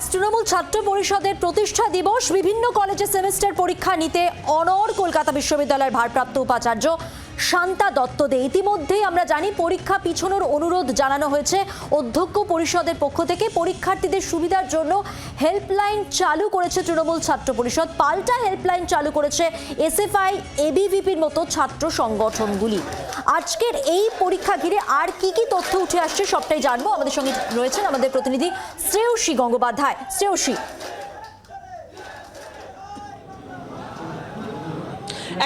আজ তৃণমূল ছাত্র পরিষদের প্রতিষ্ঠা দিবস। বিভিন্ন কলেজে সেমিস্টার পরীক্ষা নিতে অনর কলকাতা বিশ্ববিদ্যালয়ের ভারপ্রাপ্ত উপাচার্য শান্তা দত্ত দে ইতিমধ্যেই আমরা জানি পরীক্ষা পিছনোর অনুরোধ জানানো হয়েছে। অধ্যক্ষ পরিষদের পক্ষ থেকে পরীক্ষার্থীদের সুবিধার জন্য হেল্পলাইন চালু করেছে তৃণমূল ছাত্র পরিষদ। পাল্টা হেল্পলাইন চালু করেছে এসএফআই, এবিভিপির মতো ছাত্র সংগঠনগুলি। আজকের এই পরীক্ষা ঘিরে আর কি কি তথ্য উঠে আসছে সবটাই জানব। আমাদের সঙ্গে রয়েছেন আমাদের প্রতিনিধি শ্রেয়সী গঙ্গোপাধ্যায়। শ্রেয়সী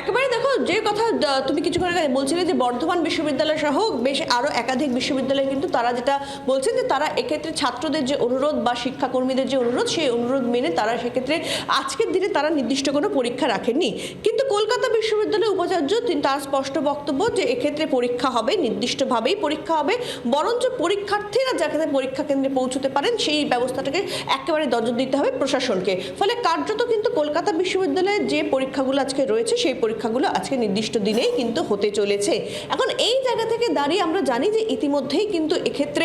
একেবারে দেখো, যে কথা তুমি কিছুক্ষণ আগে বলছিলে যে বর্ধমান বিশ্ববিদ্যালয় সহ বেশ আরও একাধিক বিশ্ববিদ্যালয় কিন্তু তারা যেটা বলছেন যে তারা এক্ষেত্রে ছাত্রদের যে অনুরোধ বা শিক্ষাকর্মীদের যে অনুরোধ, সেই অনুরোধ মেনে তারা সেক্ষেত্রে আজকের দিনে তারা নির্দিষ্ট কোনো পরীক্ষা রাখেননি। কিন্তু কলকাতা বিশ্ববিদ্যালয়ের উপাচার্য, তিনি তার স্পষ্ট বক্তব্য যে এক্ষেত্রে পরীক্ষা হবে, নির্দিষ্টভাবেই পরীক্ষা হবে, বরঞ্চ পরীক্ষার্থীরা যাতে পরীক্ষা কেন্দ্রে পৌঁছতে পারেন, সেই ব্যবস্থাটাকে একেবারে নজর দিতে হবে প্রশাসনকে। ফলে কার্যত কিন্তু কলকাতা বিশ্ববিদ্যালয়ের যে পরীক্ষাগুলো আজকে রয়েছে, সেই পরীক্ষাগুলো আজকে নির্দিষ্ট দিনেই কিন্তু হতে চলেছে। এখন এই জায়গা থেকে দাঁড়িয়ে আমরা জানি যে ইতিমধ্যেই কিন্তু এক্ষেত্রে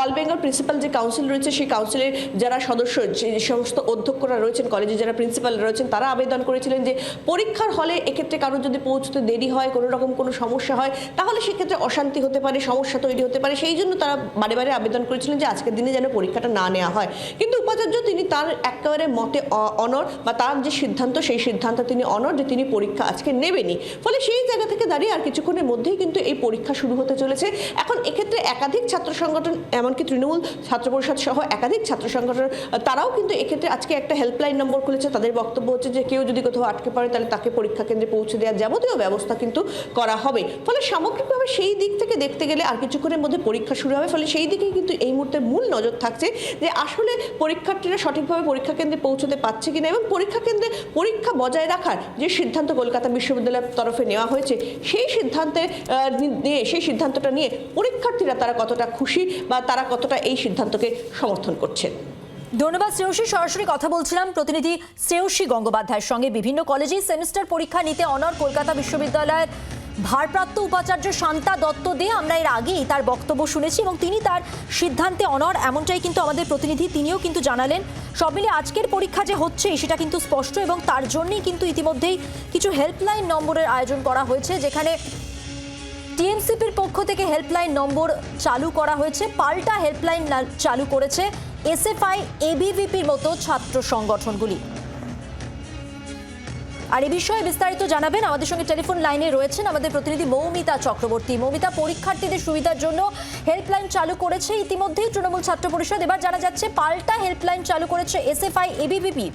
অল বেঙ্গল প্রিন্সিপাল যে কাউন্সিল রয়েছে, সেই কাউন্সিলের যারা সদস্য, যে সমস্ত অধ্যক্ষরা রয়েছেন কলেজে যারা প্রিন্সিপাল রয়েছেন, তারা আবেদন করেছিলেন যে পরীক্ষার হলে এক্ষেত্রে কারও যদি পৌঁছতে দেরি হয়, কোনো রকম কোনো সমস্যা হয়, তাহলে সেক্ষেত্রে অশান্তি হতে পারে, সমস্যা তৈরি হতে পারে। সেই জন্য তারা বারে বারে আবেদন করেছিলেন যে আজকের দিনে যেন পরীক্ষাটা না নেওয়া হয়। কিন্তু উপাচার্য, তিনি তার একেবারে মতে অনর বা তার যে সিদ্ধান্ত, সেই সিদ্ধান্ত তিনি অনর যে তিনি পরীক্ষা আজকে নেবেনি ফলে সেই জায়গা থেকে দাঁড়িয়ে আর কিছুক্ষণের মধ্যেই কিন্তু এই পরীক্ষা শুরু হতে চলেছে। এখন এক্ষেত্রে একাধিক ছাত্র সংগঠন, এমনকি তৃণমূল ছাত্র পরিষদ সহ একাধিক ছাত্র সংগঠন, তারাও কিন্তু এক্ষেত্রে আজকে একটা হেল্পলাইন নম্বর খুলেছে। তাদের বক্তব্য হচ্ছে যে, কেউ যদি কোথাও আটকে পড়ে, তাহলে তাকে পরীক্ষা কেন্দ্রে পৌঁছে দেওয়ার যাবতীয় ব্যবস্থা কিন্তু করা হবে। ফলে সামগ্রিকভাবে সেই দিক থেকে দেখতে গেলে আর কিছুক্ষণের মধ্যে পরীক্ষা শুরু হবে। ফলে সেই দিকেই কিন্তু এই মুহূর্তে মূল নজর থাকছে যে আসলে পরীক্ষার্থীরা সঠিকভাবে পরীক্ষা কেন্দ্রে পৌঁছতে পারছে কিনা এবং পরীক্ষা কেন্দ্রে পরীক্ষা বজায় রাখার যে সিদ্ধান্ত কলকাতা বিশ্ববিদ্যালয়ের তরফে নেওয়া হয়েছে, সেই সিদ্ধান্তে নিয়ে, সেই সিদ্ধান্তটা নিয়ে পরীক্ষার্থীরা তারা কতটা খুশি বা তারা কতটা এই সিদ্ধান্তকে সমর্থন করছেন ধন্যবাদ শ্রেয়সী। সরাসরি কথা বলছিলাম প্রতিনিধি শ্রেয়সী গঙ্গোপাধ্যায়ের সঙ্গে। বিভিন্ন কলেজেই সেমিস্টার পরীক্ষা নিতে অনর কলকাতা বিশ্ববিদ্যালয়ের ভারপ্রাপ্ত উপাচার্য শান্তা দত্ত দে আমরা এর আগেই তার বক্তব্য শুনেছি এবং তিনি তার সিদ্ধান্তে অনর এমনটাই কিন্তু আমাদের প্রতিনিধি তিনিও কিন্তু জানালেন। সব মিলিয়ে আজকের পরীক্ষা যে হচ্ছে, সেটা কিন্তু স্পষ্ট এবং তার জন্যই কিন্তু ইতিমধ্যেই কিছু হেল্পলাইন নম্বরের আয়োজন করা হয়েছে, যেখানে টিএমসিপির পক্ষ থেকে হেল্পলাইন নম্বর চালু করা হয়েছে, পাল্টা হেল্পলাইন চালু করেছে এসএফআই, এবিভিপির মতো ছাত্র সংগঠনগুলি। আর এ বিষয়ে বিস্তারিত জানাবেন আমাদের সঙ্গে টেলিফোন লাইনে রয়েছেন আমাদের প্রতিনিধি মৌমিতা চক্রবর্তী। মৌমিতা, পরীক্ষার্থীদের সুবিধার জন্য হেল্পলাইন চালু করেছে ইতিমধ্যেই তৃণমূল ছাত্র পরিষদ। এবার জানা যাচ্ছে পাল্টা হেল্পলাইন চালু করেছে এসএফআই, এবিভিপি।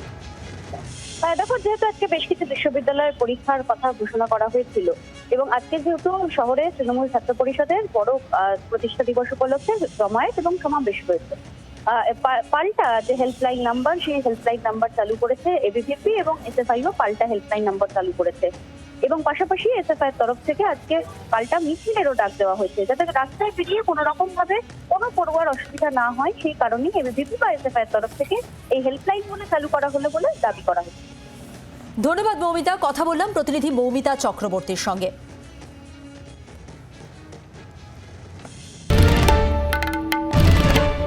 দেখো, যেহেতু আজকে বেশ কিছু বিশ্ববিদ্যালয়ের পরীক্ষার কথা ঘোষণা করা হয়েছিল এবং আজকে যেহেতু শহরে তৃণমূল ছাত্র পরিষদের বড় প্রতিষ্ঠা দিবস উপলক্ষে জমায়েত এবং সমাবেশ হয়েছে। পাল্টা যে হেল্পলাইন নাম্বার সেই হেল্পলাইন নাম্বার চালু করেছে এবিভিপি এবং এসএফআইও পাল্টা হেল্পলাইন নাম্বার চালু করেছে। এবং পাশাপাশি এসএফআই এর তরফ থেকে আজকে পাল্টা মিছিলেরও ডাক দেওয়া হয়েছে, যাতে রাস্তায় বেরিয়ে কোনো রকম ভাবে কোনো পড়ুয়ার অসুবিধা না হয়, সেই কারণেই এবিভিপি বা এসএফআই এর তরফ থেকে এই হেল্পলাইনগুলো চালু করা হলো বলে দাবি করা হয়েছে। ধন্যবাদ মৌমিতা, কথা বললাম প্রতিনিধি মৌমিতা চক্রবর্তীর সঙ্গে।